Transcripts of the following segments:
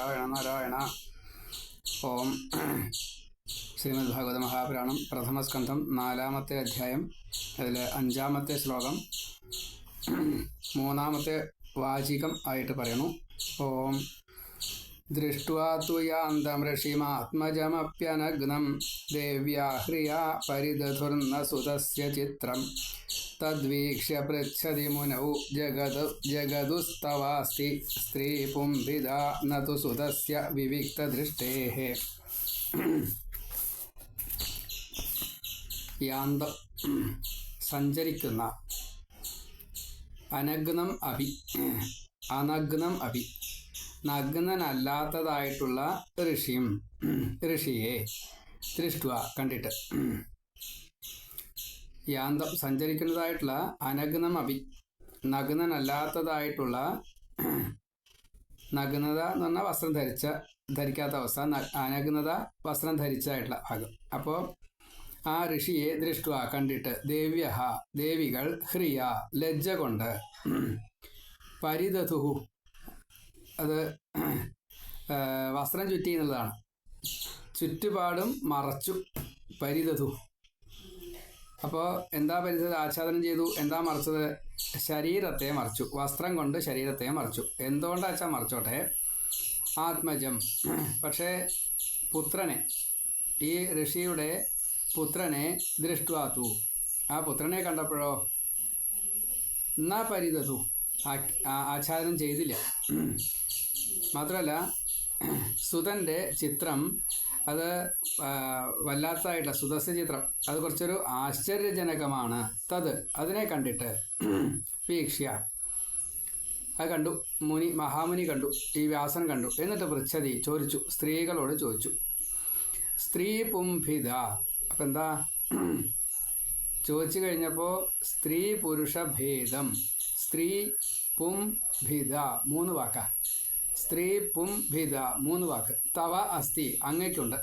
നാരായണ നാരായണ. ഓം. ശ്രീമദ് ഭാഗവത മഹാപുരാണം പ്രഥമസ്കന്ധം നാലാമത്തെ അധ്യായം അതിൽ അഞ്ചാമത്തെ ശ്ലോകം. മൂന്നാമത്തെ വാചികം ആയിട്ട് പറയുന്നു. ഓം. ദൃഷ്ട്വാ ദേവ്യാഹ്രിയ പരിദധുർന്ന സുതസ്യ ചിത്രം. മുനൗ ജഗത് ജഗതുസ്തവാസ്തി സ്ത്രീ പുംഭിത നതു സുതസ്യ വിവിക്തദൃഷ്ടേः യാന്ത സഞ്ചരിക്കുന്ന അനഗ്നം അഭി അനഗ്നം അഭി നഗ്നനല്ലാത്തതായിട്ടുള്ള ഋഷിയും ഋഷിയെ ദൃഷ്ടുവ കണ്ടിട്ട്. യാന്തം സഞ്ചരിക്കുന്നതായിട്ടുള്ള അനഗ്നം അഭി നഗ്നനല്ലാത്തതായിട്ടുള്ള നഗ്നത എന്ന് പറഞ്ഞാൽ വസ്ത്രം ധരിച്ച ധരിക്കാത്ത അവസ്ഥ അനഗ്നത വസ്ത്രം ധരിച്ചതായിട്ടുള്ള ഭാഗം. അപ്പോൾ ആ ഋഷിയെ ദൃഷ്ടുക കണ്ടിട്ട് ദേവ്യഹ ദേവികൾ ഹ്രിയ ലജ്ജ കൊണ്ട് പരിതതുഹു. അത് വസ്ത്രം ചുറ്റി എന്നുള്ളതാണ്. ചുറ്റുപാടും മറച്ചു പരിദധു അപ്പോൾ എന്താ പരിധത് ആച്ഛാദനം ചെയ്തു. എന്താ മറച്ചത്? ശരീരത്തെ മറച്ചു. വസ്ത്രം കൊണ്ട് ശരീരത്തെ മറച്ചു. എന്തുകൊണ്ടാച്ചാ മറച്ചോട്ടെ? ആത്മജം. പക്ഷേ പുത്രനെ ഈ ഋഷിയുടെ പുത്രനെ ദൃഷ്ടുവാത്തു ആ പുത്രനെ കണ്ടപ്പോഴോ എന്നാ പരിതതു? ആച്ഛാദനം ചെയ്തില്ല. മാത്രമല്ല സുതന്റെ ചിത്രം അത് വല്ലാത്തായിട്ട് സുദസ്യ ചിത്രം. അത് കുറച്ചൊരു ആശ്ചര്യജനകമാണ്. തത് അതിനെ കണ്ടിട്ട് വീക്ഷ്യ. അത് കണ്ടു. മുനി മഹാമുനി കണ്ടു. ഈ വ്യാസൻ കണ്ടു. എന്നിട്ട് പൃച്ഛതി ചോദിച്ചു. സ്ത്രീകളോട് ചോദിച്ചു. സ്ത്രീ പുംഭിത. അപ്പം എന്താ? ചോദിച്ചു കഴിഞ്ഞപ്പോൾ സ്ത്രീ പുരുഷ ഭേദം. സ്ത്രീ പുംഭിത. മൂന്ന് വാക്കാ. സ്ത്രീ പും ഭിത മൂന്ന് വാക്ക്. തവ അസ്തി അങ്ങയ്ക്കുണ്ട്.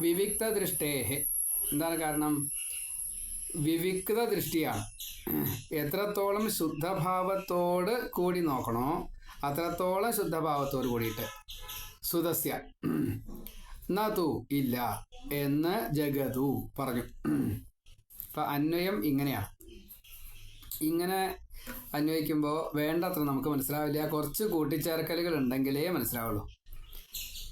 വിവിക്ത ദൃഷ്ടേഹെ എന്താണ് കാരണം? വിവിക്ത ദൃഷ്ടിയാണ് എത്രത്തോളം ശുദ്ധഭാവത്തോട് കൂടി നോക്കണോ അത്രത്തോളം ശുദ്ധഭാവത്തോട് കൂടിയിട്ട്. സുതസ്യ. നതു ഇല്ല എന്ന് ജഗതു പറഞ്ഞു. അപ്പം അന്വയം ഇങ്ങനെയാണ്. ഇങ്ങനെ അന്വയിക്കുമ്പോൾ വേണ്ടത്ര നമുക്ക് മനസ്സിലാവില്ല. കുറച്ച് കൂട്ടിച്ചേർക്കലുകൾ ഉണ്ടെങ്കിലേ മനസ്സിലാവുള്ളൂ.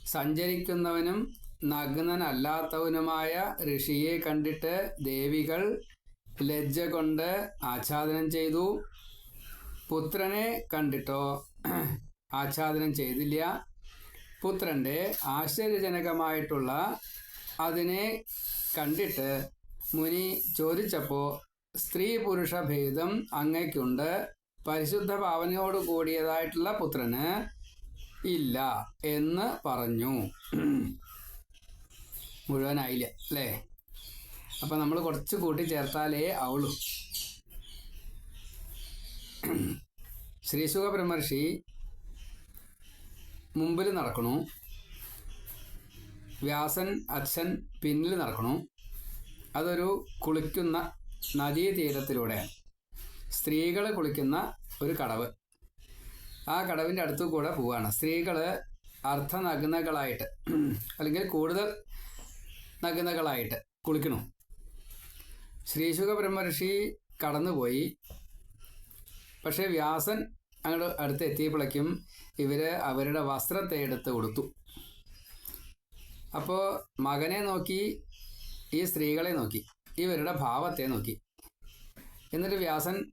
സഞ്ചരിക്കുന്നവനും നഗ്നനല്ലാത്തവനുമായ ഋഷിയെ കണ്ടിട്ട് ദേവികൾ ലജ്ജ കൊണ്ട് ആച്ഛാദനം ചെയ്തു. പുത്രനെ കണ്ടിട്ടോ? ആച്ഛാദനം ചെയ്തില്ല. പുത്രന്റെ ആശ്ചര്യജനകമായിട്ടുള്ള അതിനെ കണ്ടിട്ട് മുനി ചോദിച്ചപ്പോൾ സ്ത്രീ പുരുഷ ഭേദം അങ്ങയ്ക്കുണ്ട്. പരിശുദ്ധ ഭാവനയോട് കൂടിയതായിട്ടുള്ള പുത്രന് ഇല്ല എന്ന് പറഞ്ഞു. മുഴുവനായില്ല? അല്ലേ? അപ്പം നമ്മൾ കുറച്ച് കൂട്ടി ചേർത്താലേ ആവുള്ളൂ. ശ്രീസുഖ ബ്രഹ്മർഷി മുമ്പിൽ നടക്കണു. വ്യാസൻ അച്ഛൻ പിന്നിൽ നടക്കണു. അതൊരു കുളിക്കുന്ന നദീതീരത്തിലൂടെയാണ് സ്ത്രീകൾ കുളിക്കുന്ന ഒരു കടവ്. ആ കടവിന്റെ അടുത്തു കൂടെ പോവുകയാണ് സ്ത്രീകൾ അർദ്ധനഗ്നകളായിട്ട് അല്ലെങ്കിൽ കൂടുതൽ നഗ്നകളായിട്ട് കുളിക്കണു ശ്രീശുഖ ബ്രഹ്മർഷി കടന്നുപോയി. പക്ഷേ വ്യാസൻ അങ്ങോട്ട് അടുത്ത് എത്തിയപ്പോഴേക്കും ഇവർ അവരുടെ വസ്ത്രത്തെ എടുത്ത് കൊടുത്തു അപ്പോൾ മകനെ നോക്കി ഈ സ്ത്രീകളെ നോക്കി. ഇവരുടെ ഭാവത്തെ നോക്കി. എന്നിട്ട് വ്യാസൻ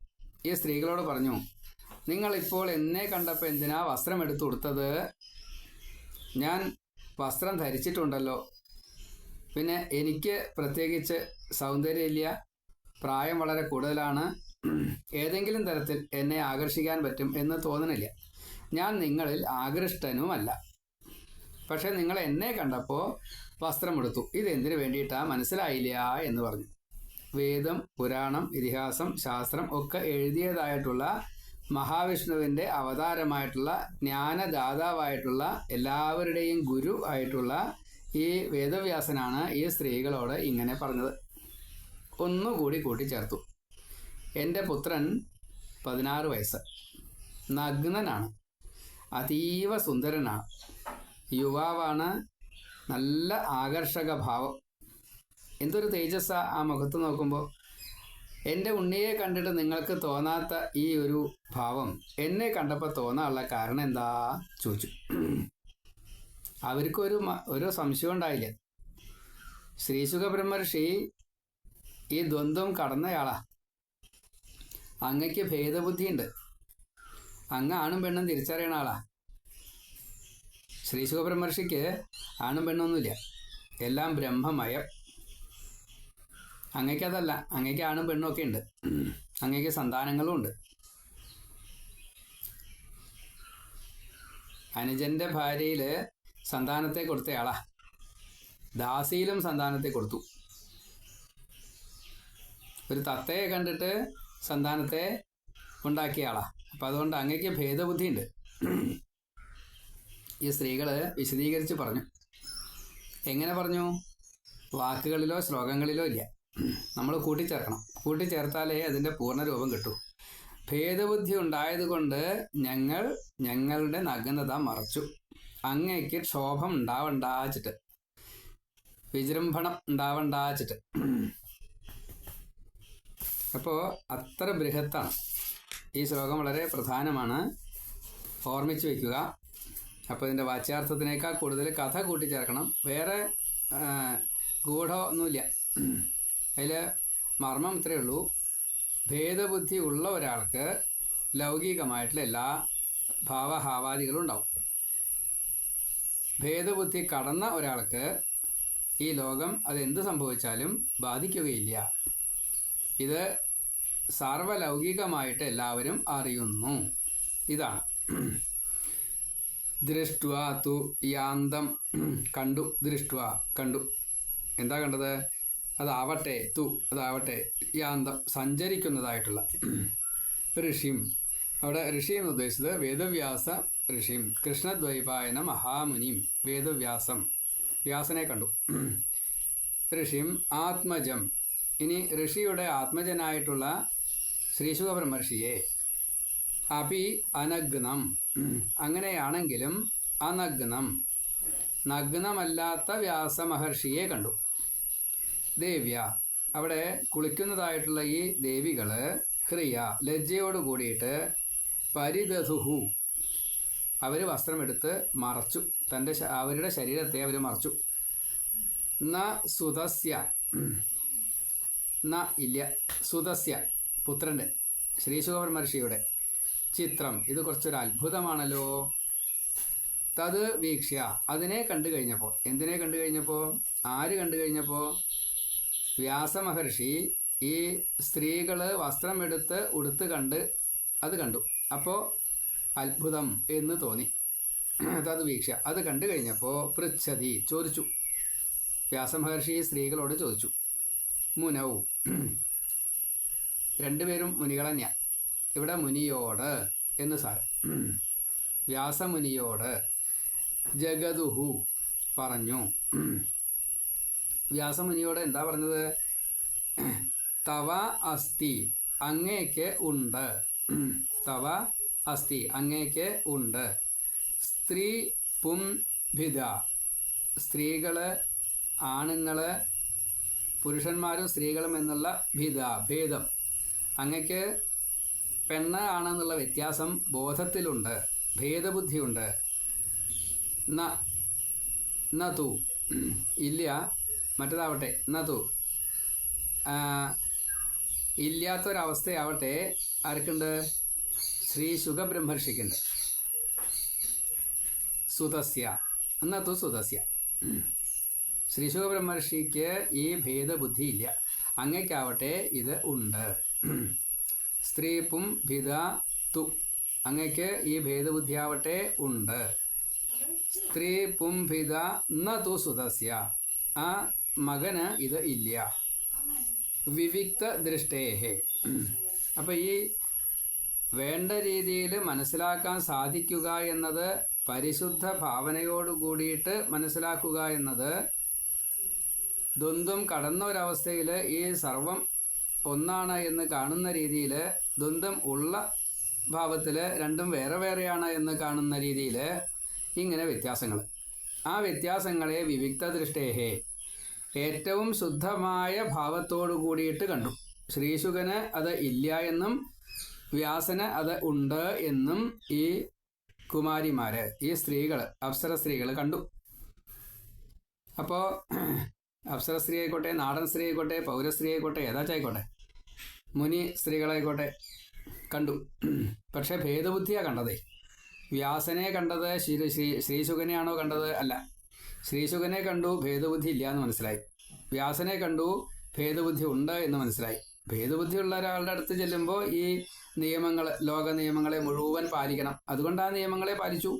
ഈ സ്ത്രീകളോട് പറഞ്ഞു നിങ്ങളിപ്പോൾ എന്നെ കണ്ടപ്പോൾ എന്തിനാ വസ്ത്രം എടുത്തു കൊടുത്തത് ഞാൻ വസ്ത്രം ധരിച്ചിട്ടുണ്ടല്ലോ. പിന്നെ എനിക്ക് പ്രത്യേകിച്ച് സൗന്ദര്യമില്ല. പ്രായം വളരെ കൂടുതലാണ്. ഏതെങ്കിലും തരത്തിൽ എന്നെ ആകർഷിക്കാൻ പറ്റും എന്ന് തോന്നണില്ല. ഞാൻ നിങ്ങളിൽ ആകൃഷ്ടനുമല്ല. പക്ഷെ നിങ്ങൾ എന്നെ കണ്ടപ്പോൾ വസ്ത്രമെടുത്തു ഇതെന്തിനു വേണ്ടിയിട്ടാ? മനസ്സിലായില്ല എന്ന് പറഞ്ഞു. വേദം പുരാണം ഇതിഹാസം ശാസ്ത്രം ഒക്കെ എഴുതിയതായിട്ടുള്ള മഹാവിഷ്ണുവിന്റെ അവതാരമായിട്ടുള്ള ജ്ഞാനദാതാവായിട്ടുള്ള എല്ലാവരുടെയും ഗുരു ആയിട്ടുള്ള ഈ വേദവ്യാസനാണ് ഈ സ്ത്രീകളോട് ഇങ്ങനെ പറഞ്ഞത്. ഒന്നുകൂടി കൂട്ടിച്ചേർത്തു. എന്റെ പുത്രൻ പതിനാറ് വയസ്സ്. നഗ്നനാണ്. അതീവ സുന്ദരനാണ്. യുവാവാണ്. നല്ല ആകർഷക ഭാവം എന്തൊരു തേജസ്സ ആ മുഖത്ത് നോക്കുമ്പോൾ എന്റെ ഉണ്ണിയെ കണ്ടിട്ട് നിങ്ങൾക്ക് തോന്നാത്ത ഈ ഒരു ഭാവം എന്നെ കണ്ടപ്പോൾ തോന്നാനുള്ള കാരണം എന്താ? ചോദിച്ചു. അവർക്കൊരു ഒരു സംശയം ഉണ്ടായില്ല. ശ്രീസുഖ ബ്രഹ്മർഷി ഈ ദ്വന്ദ്വം കടന്നയാളാ. അങ്ങയ്ക്ക് ഭേദബുദ്ധിയുണ്ട്. അങ്ങ് ആണും പെണ്ണും തിരിച്ചറിയണ ആളാ. ശ്രീശുഖ ബ്രഹ്മർഷിക്ക് ആണും പെണ്ണൊന്നുമില്ല. എല്ലാം ബ്രഹ്മമയം. അങ്ങയ്ക്ക് അതല്ല അങ്ങേക്ക് ആണും പെണ്ണും ഒക്കെ ഉണ്ട്. അങ്ങേക്ക് സന്താനങ്ങളും ഉണ്ട്. അനുജന്റെ ഭാര്യയിൽ സന്താനത്തെ കൊടുത്തയാളാ ദാസിയിലും സന്താനത്തെ കൊടുത്തു. ഒരു തത്തയെ കണ്ടിട്ട് സന്താനത്തെ ഉണ്ടാക്കിയയാളാ അപ്പൊ അതുകൊണ്ട് ഭേദബുദ്ധി ഭേദബുദ്ധിയുണ്ട്. ഈ സ്ത്രീകൾ വിശദീകരിച്ച് പറഞ്ഞു. എങ്ങനെ പറഞ്ഞു? വാക്കുകളിലോ ശ്ലോകങ്ങളിലോ ഇല്ല. നമ്മൾ കൂട്ടിച്ചേർക്കണം. കൂട്ടിച്ചേർത്താലേ അതിന്റെ പൂർണ രൂപം കിട്ടൂ. ഭേദബുദ്ധി ഉണ്ടായതുകൊണ്ട് ഞങ്ങൾ ഞങ്ങളുടെ നഗ്നത മറച്ചു. അങ്ങയ്ക്ക് ക്ഷോഭം ഉണ്ടാവണ്ടാച്ചിട്ട്. വിജൃംഭണം ഉണ്ടാവണ്ടാച്ചിട്ട്. അപ്പോൾ അത്ര ബൃഹത്താണ്. ഈ ശ്ലോകം വളരെ പ്രധാനമാണ്. ഓർമ്മിച്ച് വയ്ക്കുക അപ്പോൾ ഇതിന്റെ വാച്യാർത്ഥത്തിനേക്കാൾ കൂടുതൽ കഥ കൂട്ടിച്ചേർക്കണം. വേറെ ഗൂഢമൊന്നുമില്ല. അതിൽ മർമ്മം ഇത്രയേ ഉള്ളൂ. ഭേദബുദ്ധി ഉള്ള ഒരാൾക്ക് ലൗകികമായിട്ടുള്ള എല്ലാ ഭാവഹാവാദികളും ഉണ്ടാവും. ഭേദബുദ്ധി കടന്ന ഒരാൾക്ക് ഈ ലോകം അതെന്ത് സംഭവിച്ചാലും ബാധിക്കുകയില്ല. ഇത് സാർവലൗകികമായിട്ട് എല്ലാവരും അറിയുന്നു. ഇതാണ്. ദൃഷ്ടുവ തു യാന്തം കണ്ടു. ദൃഷ്ടുവ കണ്ടു. എന്താ കണ്ടത്? അതാവട്ടെ തു അതാവട്ടെ യാന്തം സഞ്ചരിക്കുന്നതായിട്ടുള്ള ഋഷിം. അവിടെ ഋഷി എന്ന് ഉദ്ദേശിച്ചത് വേദവ്യാസ ഋഷിം. കൃഷ്ണദ്വൈപായന മഹാമുനിം വേദവ്യാസം. വ്യാസനെ കണ്ടു. ഋഷിം ആത്മജം. ഇനി ഋഷിയുടെ ആത്മജനായിട്ടുള്ള ശ്രീശുഖ ബ്രഹ്മർഷിയെ അപി അനഗ്നം. അങ്ങനെയാണെങ്കിലും അനഗ്നം. നഗ്നമല്ലാത്ത വ്യാസമഹർഷിയെ കണ്ടു. ദേവ്യ. അവിടെ കുളിക്കുന്നതായിട്ടുള്ള ഈ ദേവികൾ ഹ്രിയ ലജ്ജയോട് കൂടിയിട്ട് പരിദധുഹു. അവർ വസ്ത്രമെടുത്ത് മറച്ചു. തന്റെ അവരുടെ ശരീരത്തെ അവർ മറച്ചു. ന സുതസ്യ ന ഇല്ല സുതസ്യ പുത്രന്റെ. ശ്രീശുഖവർ മഹർഷിയുടെ ചിത്രം. ഇത് കുറച്ചൊരു അത്ഭുതമാണല്ലോ. തത് വീക്ഷ്യ. അതിനെ കണ്ടു കഴിഞ്ഞപ്പോൾ എന്തിനെ കണ്ടു കഴിഞ്ഞപ്പോൾ? ആര് കണ്ടു കഴിഞ്ഞപ്പോൾ? വ്യാസമഹർഷി ഈ സ്ത്രീകൾ വസ്ത്രമെടുത്ത് ഉടുത്ത് കണ്ട് അത് കണ്ടു. അപ്പോൾ അത്ഭുതം എന്ന് തോന്നി. തത് വീക്ഷ. അത് കണ്ടു കഴിഞ്ഞപ്പോൾ പൃച്ഛതി ചോദിച്ചു. വ്യാസമഹർഷി സ്ത്രീകളോട് ചോദിച്ചു. മുനവും രണ്ടുപേരും മുനികൾ തന്നെയാണ് ഇവിടെ മുനിയോട് എന്ന് സാരം. വ്യാസമുനിയോട് ജഗതുഹു പറഞ്ഞു. വ്യാസമുനിയോട് എന്താ പറഞ്ഞത്? തവ അസ്തി അങ്ങേക്ക് ഉണ്ട്. തവ അസ്തി അങ്ങേക്ക് ഉണ്ട്. സ്ത്രീ പും പുംഭിത സ്ത്രീകൾ ആണുങ്ങൾ പുരുഷന്മാരും സ്ത്രീകളും എന്നുള്ള ഭിത ഭേദം. അങ്ങക്ക് പെണ്ണ് ആണെന്നുള്ള വ്യത്യാസം ബോധത്തിലുണ്ട് ഭേദബുദ്ധിയുണ്ട്. ന തു. ഇല്ല മറ്റേതാവട്ടെ എന്നാ ആ, ഇല്ലാത്തൊരവസ്ഥയാവട്ടെ ആർക്കുണ്ട് ശ്രീ സുഖബ്രഹ്മർഷിക്കുണ്ട്. സുതസ്യ നതു സുതസ്യ ശ്രീ സുഖബ്രഹ്മർഷിക്ക് ഈ ഭേദബുദ്ധി ഇല്ല അങ്ങയ്ക്കാവട്ടെ ഇത് ഉണ്ട്. സ്ത്രീ പും ഭിത തു. അങ്ങയ്ക്ക് ഈ ഭേദബുദ്ധിയാവട്ടെ ഉണ്ട്. സ്ത്രീ പുംഭിത ന തു സുതസ്യ ആ മകന് ഇത് ഇല്ല. വിവിക്ത ദൃഷ്ടേഹേ. അപ്പം ഈ വേണ്ട രീതിയിൽ മനസ്സിലാക്കാൻ സാധിക്കുക എന്നത് പരിശുദ്ധ ഭാവനയോട് കൂടിയിട്ട് മനസ്സിലാക്കുക എന്നത് ദ്വന്ദ്വം കടന്ന ഒരവസ്ഥയിൽ ഈ സർവം ഒന്നാണ് എന്ന് കാണുന്ന രീതിയിൽ ദ്വന്ദ്വം ഉള്ള ഭാവത്തിൽ രണ്ടും വേറെ വേറെയാണ് എന്ന് കാണുന്ന രീതിയിൽ ഇങ്ങനെ വ്യത്യാസങ്ങൾ ആ വ്യത്യാസങ്ങളെ വിവിക്ത ദൃഷ്ടേഹേ ഏറ്റവും ശുദ്ധമായ ഭാവത്തോടു കൂടിയിട്ട് കണ്ടു. ശ്രീശുഖന് അത് ഇല്ല എന്നും വ്യാസന് അത് ഉണ്ട് എന്നും ഈ കുമാരിമാര് ഈ സ്ത്രീകൾ അപ്സര സ്ത്രീകൾ കണ്ടു. അപ്പോൾ അപ്സര സ്ത്രീ ആയിക്കോട്ടെ നാടൻ സ്ത്രീ ആയിക്കോട്ടെ പൗരസ്ത്രീ ആയിക്കോട്ടെ ഏതാച്ചായിക്കോട്ടെ മുനി സ്ത്രീകളായിക്കോട്ടെ കണ്ടു. പക്ഷെ ഭേദബുദ്ധിയാണ് കണ്ടതേ. വ്യാസനെ കണ്ടത് ശ്രീ ശ്രീ ശ്രീശുഖനെയാണോ കണ്ടത്? അല്ല. ശ്രീശുഖനെ കണ്ടു ഭേദബുദ്ധി ഇല്ല എന്ന് മനസ്സിലായി. വ്യാസനെ കണ്ടു ഭേദബുദ്ധി ഉണ്ട് എന്ന് മനസ്സിലായി. ഭേദബുദ്ധിയുള്ള ഒരാളുടെ അടുത്ത് ചെല്ലുമ്പോൾ ഈ നിയമങ്ങൾ ലോക നിയമങ്ങളെ മുഴുവൻ പാലിക്കണം. അതുകൊണ്ട് ആ നിയമങ്ങളെ പാലിച്ചു.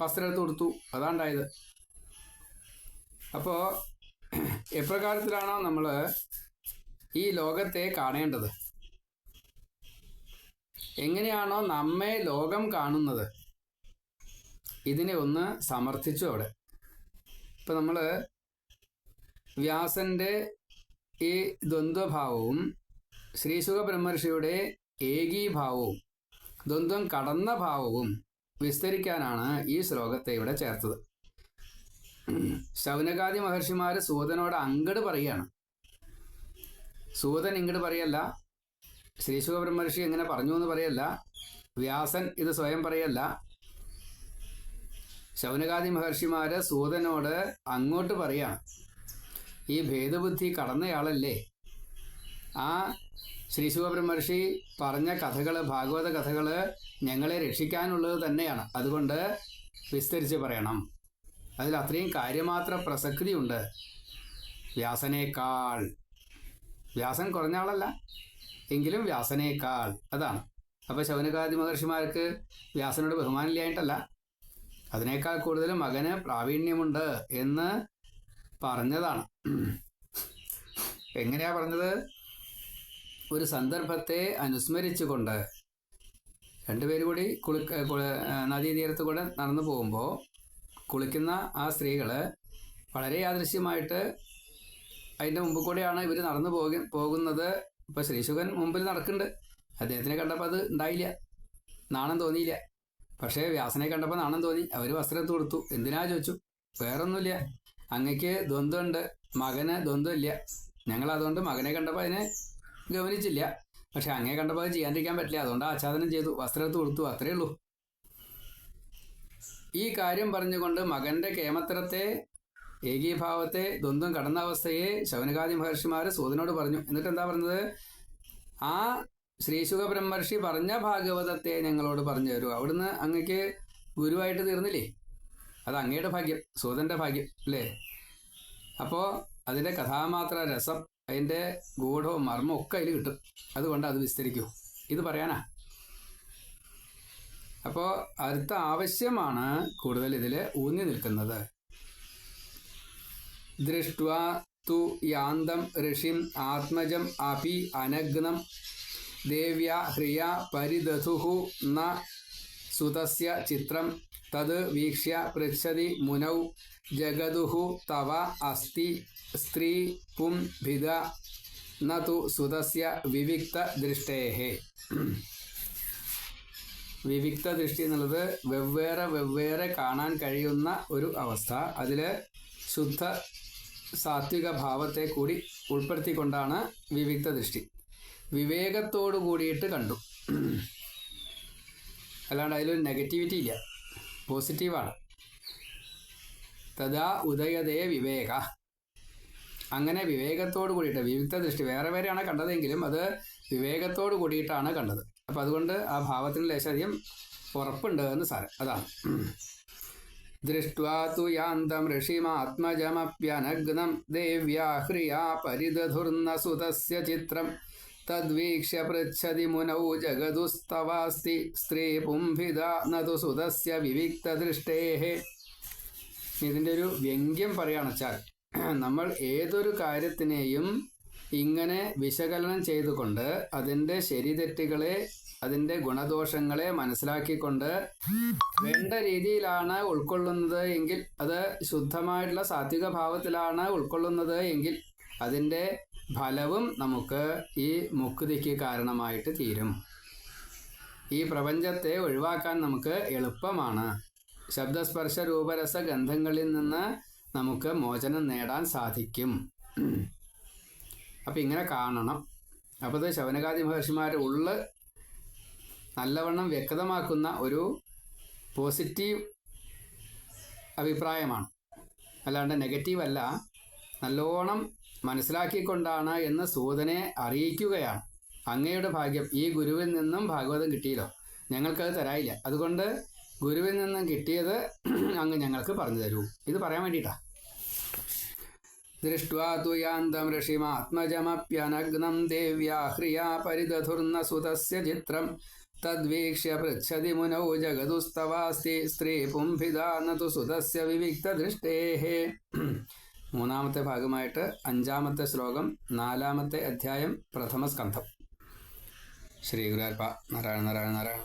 വസ്ത്രം എടുത്ത് കൊടുത്തു അതാണ്ടായത് അപ്പോൾ എപ്രകാരത്തിലാണോ നമ്മൾ ഈ ലോകത്തെ കാണേണ്ടത്? എങ്ങനെയാണോ നമ്മെ ലോകം കാണുന്നത്? ഇതിനെ ഒന്ന് സമർത്ഥിച്ചു അവിടെ? ഇപ്പം നമ്മൾ വ്യാസന്റെ ഈ ദ്വന്ദ്വഭാവവും ശ്രീശുഖ ബ്രഹ്മർഷിയുടെ ഏകീഭാവവും ദ്വന്ദ്വം കടന്ന ഭാവവും വിസ്തരിക്കാനാണ് ഈ ശ്ലോകത്തെ ഇവിടെ ചേർത്തത്. ശൗനകാദി മഹർഷിമാർ സൂതനോട് അങ്ങട് പറയാണ്. സൂതൻ ഇങ്ങട് പറയല്ല ശ്രീശുഖ ബ്രഹ്മർഷി എങ്ങനെ പറഞ്ഞു എന്ന് പറയല്ല വ്യാസൻ ഇത് സ്വയം പറയല്ല ശൗനകാദി മഹർഷിമാര് സൂതനോട് അങ്ങോട്ട് പറയാണ് ഈ ഭേദബുദ്ധി കടന്നയാളല്ലേ? ആ ശ്രീ ബ്രഹ്മർഷി പറഞ്ഞ കഥകൾ ഭാഗവത കഥകൾ ഞങ്ങളെ രക്ഷിക്കാനുള്ളത് തന്നെയാണ്. അതുകൊണ്ട് വിസ്തരിച്ച് പറയണം. അതിൽ അത്രയും കാര്യമാത്ര പ്രസക്തിയുണ്ട്. വ്യാസനേക്കാൾ. വ്യാസൻ കുറഞ്ഞ ആളല്ല എങ്കിലും വ്യാസനേക്കാൾ. അതാണ്. അപ്പോൾ ശൗനകാദി മഹർഷിമാർക്ക് വ്യാസനോട് ബഹുമാനില്ലായിട്ടല്ല അതിനേക്കാൾ കൂടുതൽ മകന് പ്രാവീണ്യമുണ്ട് എന്ന് പറഞ്ഞതാണ്. എങ്ങനെയാ പറഞ്ഞത്? ഒരു സന്ദർഭത്തെ അനുസ്മരിച്ചുകൊണ്ട് രണ്ടുപേരും കൂടി കുളി നദീതീരത്ത് കൂടെ നടന്നു പോകുമ്പോൾ കുളിക്കുന്ന ആ സ്ത്രീകൾ വളരെ യാദൃശ്യമായിട്ട് അതിന്റെ മുമ്പ് കൂടെയാണ് ഇവർ നടന്നു പോകി പോകുന്നത്. ഇപ്പോൾ ശ്രീശുഖൻ മുമ്പിൽ നടക്കുന്നുണ്ട്. അദ്ദേഹത്തിനെ കണ്ടപ്പോൾ അത് ഉണ്ടായില്ല. നാണം തോന്നിയില്ല. പക്ഷേ വ്യാസനെ കണ്ടപ്പോൾ നാണം തോന്നി. അവർ വസ്ത്രം കൊടുത്തു. എന്തിനാ ചോദിച്ചു? വേറൊന്നുമില്ല. അങ്ങക്ക് ദ്വന്ദ്വമുണ്ട് മകന് ദ്വന്ദ്വമില്ല. ഞങ്ങൾ അതുകൊണ്ട് മകനെ കണ്ടപ്പോൾ അതിനെ ഗവനിച്ചില്ല പക്ഷെ അങ്ങേ കണ്ടപ്പോൾ അത് ചെയ്യാണ്ടിരിക്കാൻ പറ്റില്ല. അതുകൊണ്ട് ആച്ഛാദനം ചെയ്തു. വസ്ത്രത്ത് കൊടുത്തു. അത്രയേ ഉള്ളൂ. ഈ കാര്യം പറഞ്ഞുകൊണ്ട് മകന്റെ കേമത്തരത്തെ ഏകീഭാവത്തെ ദ്വന്ദ്വം കടന്ന അവസ്ഥയെ ശൗനകാദി മഹർഷിമാർ സൂതനോട് പറഞ്ഞു. എന്നിട്ട് എന്താ പറഞ്ഞത്? ആ ശ്രീശുഖ ബ്രഹ്മർഷി പറഞ്ഞ ഭാഗവതത്തെ ഞങ്ങളോട് പറഞ്ഞു തരുമോ അവിടുന്ന് അങ്ങക്ക് ഗുരുവായിട്ട് തീർന്നില്ലേ? അത് അങ്ങയുടെ ഭാഗ്യം സൂതന്റെ ഭാഗ്യം അല്ലേ? അപ്പോ അതിന്റെ കഥാമാത്ര രസം അതിന്റെ ഗൂഢവും മർമ്മവും ഒക്കെ അതിൽ കിട്ടും. അതുകൊണ്ട് അത് വിസ്തരിക്കൂ. ഇത് പറയാനാ? അപ്പോ അടുത്ത ആവശ്യമാണ് കൂടുതൽ ഇതിൽ ഊന്നി നിൽക്കുന്നത്. ദൃഷ്ട്വാ തു യാന്തം ഋഷിം ആത്മജം അപി അനഗ്നം ദേവ്യ ഹ്രിയ പരിദധുഹു ന സുതസ്യ ചിത്രം. തത് വീക്ഷ്യ പൃച്ഛതി മുനൗ ജഗതുഹു തവ അസ്തി സ്ത്രീ പും ഭിത ന സുതസ്യ വിവിക്ത ദൃഷ്ടേഹേ. വിവിക്ത ദൃഷ്ടി എന്നുള്ളത് വെവ്വേറെ വെവ്വേറെ കാണാൻ കഴിയുന്ന ഒരു അവസ്ഥ. അതിൽ ശുദ്ധ സാത്വിക ഭാവത്തെ കൂടി ഉൾപ്പെടുത്തിക്കൊണ്ടാണ് വിവിക്ത ദൃഷ്ടി. വിവേകത്തോടു കൂടിയിട്ട് കണ്ടു. അല്ലാണ്ട് അതിലൊരു നെഗറ്റിവിറ്റി ഇല്ല. പോസിറ്റീവാണ് തഥാ ഉദയതേ വിവേക. അങ്ങനെ വിവേകത്തോട് കൂടിയിട്ട് വിവിധ ദൃഷ്ടി. വേറെ വേറെയാണ് കണ്ടതെങ്കിലും അത് വിവേകത്തോട് കൂടിയിട്ടാണ് കണ്ടത്. അപ്പം അതുകൊണ്ട് ആ ഭാവത്തിന് ലേശാധികം ഉറപ്പുണ്ട് എന്ന് സാരം. അതാണ്. ദൃഷ്ട്വാ യാന്തം ഋഷിമാത്മജമപ്യനഗ്നം ദേവ്യാ ഹ്രിയാ പരിദധുർന്ന സുതസ്യ ചിത്രം. തദ്വീക്ഷ്യ പൃച്ഛതി മുനൗ ജഗതുസ്തവാസ്തി സ്ത്രീ പുംഭിത നതു സുതസ്യ വിവിക്ത ദൃഷ്ടേഹേ ഇതിന്റെ ഒരു വ്യംഗ്യം പറയുകയാണെച്ചാൽ നമ്മൾ ഏതൊരു കാര്യത്തിനെയും ഇങ്ങനെ വിശകലനം ചെയ്തുകൊണ്ട് അതിന്റെ ശരിതെറ്റുകളെ അതിന്റെ ഗുണദോഷങ്ങളെ മനസ്സിലാക്കിക്കൊണ്ട് വേണ്ട രീതിയിലാണ് ഉൾക്കൊള്ളുന്നത് എങ്കിൽ അത് ശുദ്ധമായിട്ടുള്ള സാത്വിക ഭാവത്തിലാണ് ഉൾക്കൊള്ളുന്നത് എങ്കിൽ അതിന്റെ ഫലവും നമുക്ക് ഈ മുക്തിക്ക് കാരണമായിട്ട് തീരും. ഈ പ്രപഞ്ചത്തെ ഒഴിവാക്കാൻ നമുക്ക് എളുപ്പമാണ്. ശബ്ദസ്പർശ രൂപരസ ഗന്ധങ്ങളിൽ നിന്ന് നമുക്ക് മോചനം നേടാൻ സാധിക്കും. അപ്പം ഇങ്ങനെ കാണണം. അപ്പോൾ ഇത് ശവനകാദി മഹർഷിമാരുടെ ഉള്ള് നല്ലവണ്ണം വ്യക്തമാക്കുന്ന ഒരു പോസിറ്റീവ് അഭിപ്രായമാണ്. അല്ലാണ്ട് നെഗറ്റീവ് അല്ല നല്ലോണം മനസ്സിലാക്കിക്കൊണ്ടാണ് എന്ന് സൂതനെ അറിയിക്കുകയാണ്. അങ്ങയുടെ ഭാഗ്യം ഈ ഗുരുവിൽ നിന്നും ഭാഗവതം കിട്ടിയല്ലോ. ഞങ്ങൾക്കത് തരായില്ല അതുകൊണ്ട് ഗുരുവിൽ നിന്നും കിട്ടിയത് അങ്ങ് ഞങ്ങൾക്ക് പറഞ്ഞു തരൂ. ഇത് പറയാൻ വേണ്ടിയിട്ടാ. ദൃഷ്ട്വാ തു ഋഷിമാത്മജമപ്യനഗ്നം ദേവ്യാ ഹ്രിയാ പരിദധുർന്ന സുതസ്യ ചിത്രം തദ്വീക്ഷ്യ പൃച്ഛതി മുനൗ ജഗതുസ്തവാസ്തി സ്ത്രീ പുംഭിതാ നതു സുതസ്യ വിവിക്തദൃഷ്ടേः മൂന്നാമത്തെ ഭാഗമായിട്ട് അഞ്ചാമത്തെ ശ്ലോകം നാലാമത്തെ അധ്യായം പ്രഥമ സ്കന്ധം. ശ്രീ ഗുരുവായൂരപ്പ നാരായണ നാരായണ നാരായണ.